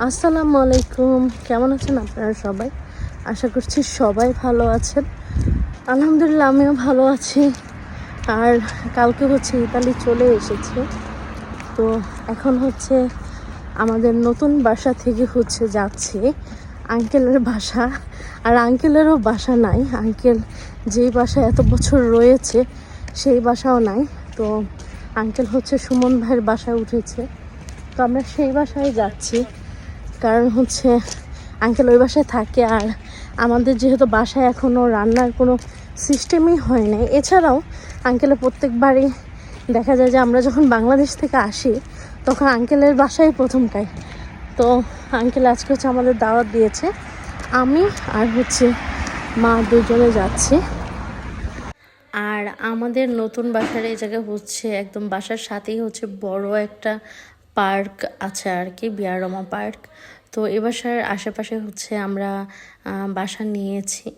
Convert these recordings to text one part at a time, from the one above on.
আসসালামু আলাইকুম। কেমন আছেন আপনারা সবাই? আশা করছি সবাই ভালো আছেন। আলহামদুলিল্লাহ, আমিও ভালো আছি। আর কালকে হচ্ছে ইতালি চলে এসেছে। তো এখন হচ্ছে আমাদের নতুন বাসা থেকে হচ্ছে যাচ্ছি। আঙ্কেলের বাসা। আর আঙ্কেলেরও বাসা নাই। আঙ্কেল যেই বাসায় এত বছর রয়েছে, সেই বাসাও নাই। তো আঙ্কেল হচ্ছে সুমন ভাইয়ের বাসায় উঠেছে। তো আমরা সেই বাসায় যাচ্ছি। কারণ হচ্ছে আঙ্কেল ওই বাসায় থাকে আর আমাদের যেহেতু বাসায় এখনও রান্নার কোনো সিস্টেমই হয় নাই এছাড়াও আঙ্কেলের প্রত্যেকবারই দেখা যায় যে আমরা যখন বাংলাদেশ থেকে আসি, তখন আঙ্কেলের বাসায় প্রথম খাই তো আঙ্কেল আজকে হচ্ছে আমাদের দাওয়াত দিয়েছে। আমি আর হচ্ছে মা দুজনে যাচ্ছি। আর আমাদের নতুন বাসার এই জায়গায় হচ্ছে একদম বাসার সাথেই হচ্ছে বড় একটা পার্ক আছে আর কি বিয়ারমা পার্ক। তো এ বাসার আশেপাশে হচ্ছে আমরা বাসা নিয়েছি।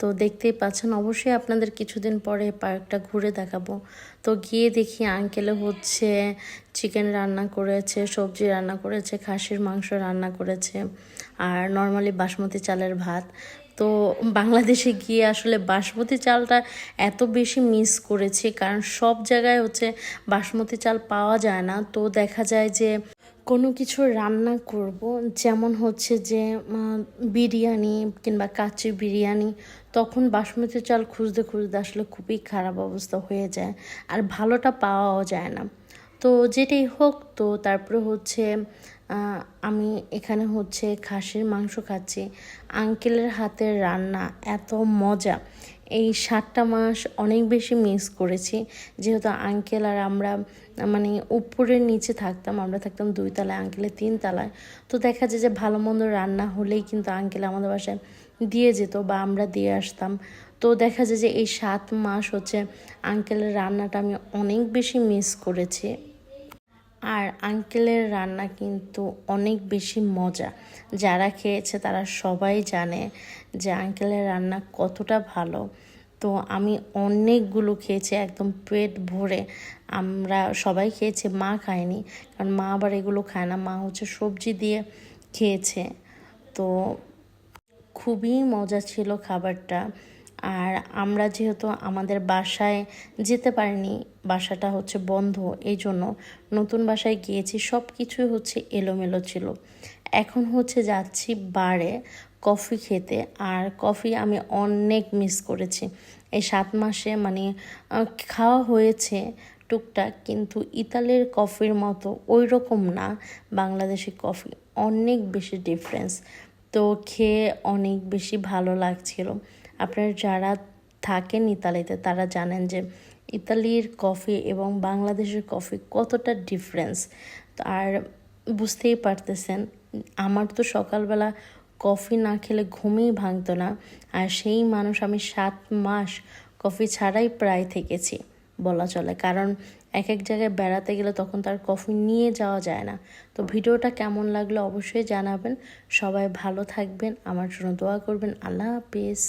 তো দেখতেই পাচ্ছেন, অবশ্যই আপনাদের কিছুদিন পরে পার্কটা ঘুরে দেখাবো। তো গিয়ে দেখি আঙ্কেলে হচ্ছে চিকেন রান্না করেছে, সবজি রান্না করেছে, খাসির মাংস রান্না করেছে, আর নর্মালি বাসমতি চালের ভাত। তো বাংলাদেশে গিয়ে আসলে বাসমতি চালটা এত বেশি মিস করেছি, কারণ সব জায়গায় হচ্ছে বাসমতি চাল পাওয়া যায় না। তো দেখা যায় যে কোনো কিছু রান্না করব, যেমন হচ্ছে যে বিরিয়ানি কিংবা কাচ্চি বিরিয়ানি, তখন বাসমতি চাল খুঁজতে খুঁজতে আসলে খুবই খারাপ অবস্থা হয়ে যায় আর ভালোটা পাওয়াও যায় না। তো যেটাই হোক, তো তারপরে হচ্ছে আমি এখানে হচ্ছে খাসির মাংস খাচ্ছি। আঙ্কেলের হাতের রান্না এত মজা। এই সাতটা মাস অনেক বেশি মিস করেছি। যেহেতু আঙ্কেল আর আমরা মানে উপরের নিচে থাকতাম, আমরা থাকতাম দুই তলায়, আঙ্কেলের তিন তলায়। তো দেখা যায় যে ভালো মন্দ রান্না হলেই কিন্তু আঙ্কেল আমাদের বাসায় দিয়ে যেত বা আমরা দিয়ে আসতাম। তো দেখা যায় যে এই সাত মাস হচ্ছে আঙ্কেলের রান্নাটা আমি অনেক বেশি মিস করেছি। আর আঙ্কেলের রান্না কিন্তু অনেক বেশি মজা। যারা খেয়েছে তারা সবাই জানে যে আঙ্কেলের রান্না কতটা ভালো। তো আমি অনেকগুলো খেয়েছি, একদম পেট ভরে। আমরা সবাই খেয়েছি, মা খায়নি। কারণ মা আবার এগুলো খায় না, মা হচ্ছে সবজি দিয়ে খেয়েছে। তো খুবই মজা ছিল খাবারটা। আর আমরা যেহেতু আমাদের বাসায় যেতে পারিনি, বাসাটা হচ্ছে বন্ধ এই জন্য নতুন বাসায় গিয়েছি সব কিছুই হচ্ছে এলোমেলো ছিল। এখন হচ্ছে যাচ্ছি বারে কফি খেতে, আর কফি আমি অনেক মিস করেছি। এই সাত মাসে মানে খাওয়া হয়েছে টুকটাক, কিন্তু ইতালির কফির মতো ওই রকম না, বাংলাদেশি কফি অনেক বেশি ডিফারেন্স তো খেয়ে অনেক বেশি ভালো লাগছিল। আপনারা যারা থাকেন ইতালিতে, তারা জানেন যে ইতালির কফি এবং বাংলাদেশের কফি কতটা ডিফারেন্স আর বুঝতেই পারতেছেন, আমার তো সকালবেলা কফি না খেলে ঘুমই ভাঙতো না। আর সেই মানুষ, আমি সাত মাস কফি ছাড়াই প্রায় থেকেছি, বলা চলে। কারণ এক এক জায়গায় বেড়াতে গেলে তখন তার কফি নিয়ে যাওয়া যায় না। তো ভিডিওটা কেমন লাগল অবশ্যই জানাবেন। সবাই ভালো থাকবেন, আমার জন্য দোয়া করবেন। আল্লাহ হাফিজ।